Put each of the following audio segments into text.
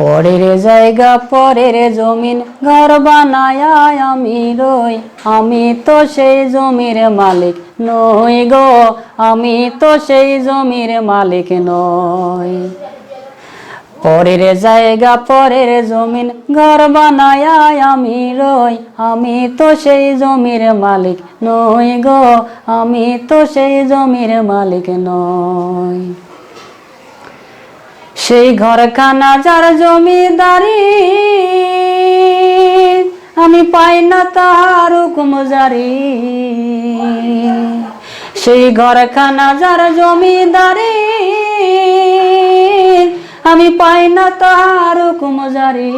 পরের জায়গা, পরের জমিন, ঘর বানায় আমি রই। আমি তো সেই জমির মালিক নই গো, আমি তো সেই জমির মালিক নই। পরের জায়গা, পরের জমিন, ঘর বানায় আমি রই। আমি তো সেই জমির মালিক নই গো, আমি তো সেই জমির মালিক নই। সেই ঘরখানা যার জমিদারি। আমি পাই না তাহার হুকুম জারি। সেই ঘরখানা যার জমিদারি। আমি পাই না তাহার হুকুম জারি।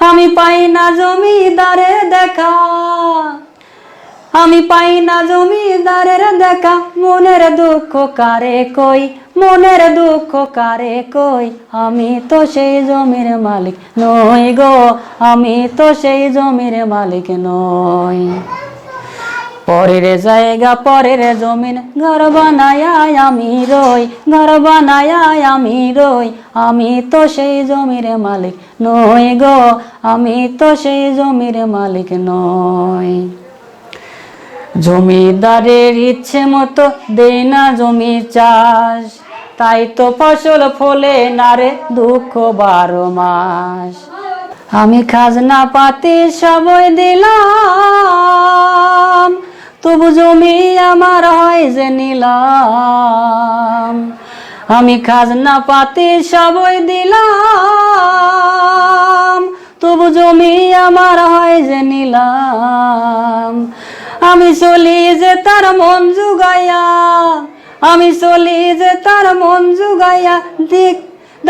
আমি পাই না জমিদারের দেখা। আমি পাই না জমিদারের দেখা। মনের দুঃখ কারে কই? মনের দুঃখ কারে কই? আমি তো সেই জমির মালিক নই গো। আমি তো সেই জমির মালিক নই। পরের জায়গা, পরের জমিন, ঘর বানায় আমি রই। ঘর বানায় আমি রই। আমি তো সেই জমির মালিক নই গো। আমি তো সেই জমির মালিক নই। জমিদারের ইচ্ছে মতো দেয় না জমি চাষ। তাই তো ফসল ফলে না রে দুঃখ বারো মাস। আমি খাজনা পাতি সবই দিলাম, তবু জমি আমার হয় যে নিলাম। আমি খাজনা পাতি সবই দিলাম, তবু জমি আমার হয় যে নিলাম। আমি চলি যে তার মন জুগাইয়া, আমি চলি যে তার মন জুগাইয়া, দিক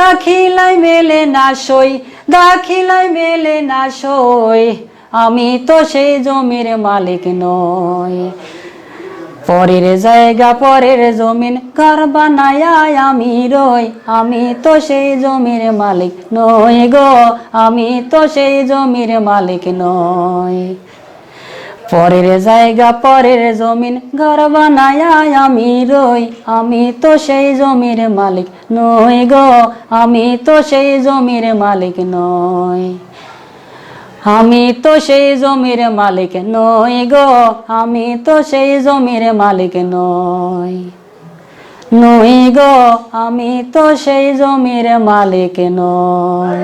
দাখিলাই মেলে না সই দাখিলাই মেলে না সই, আমি তো সেই জমির মালিক নই। পরের জায়গা, পরের জমিন, ঘর বানায় আমি রই, আমি তো সেই জমির মালিক নই গো, আমি তো সেই জমির মালিক নই। পরের জায়গা, পরের জমিন, ঘর বানায় আমি রই। আমি তো সেই জমির মালিক নই গো, আমি তো সেই জমির মালিক নই। আমি তো সেই জমির মালিক নই গো, আমি তো সেই জমির মালিক নই। নই গো, আমি তো সেই জমির মালিক নই।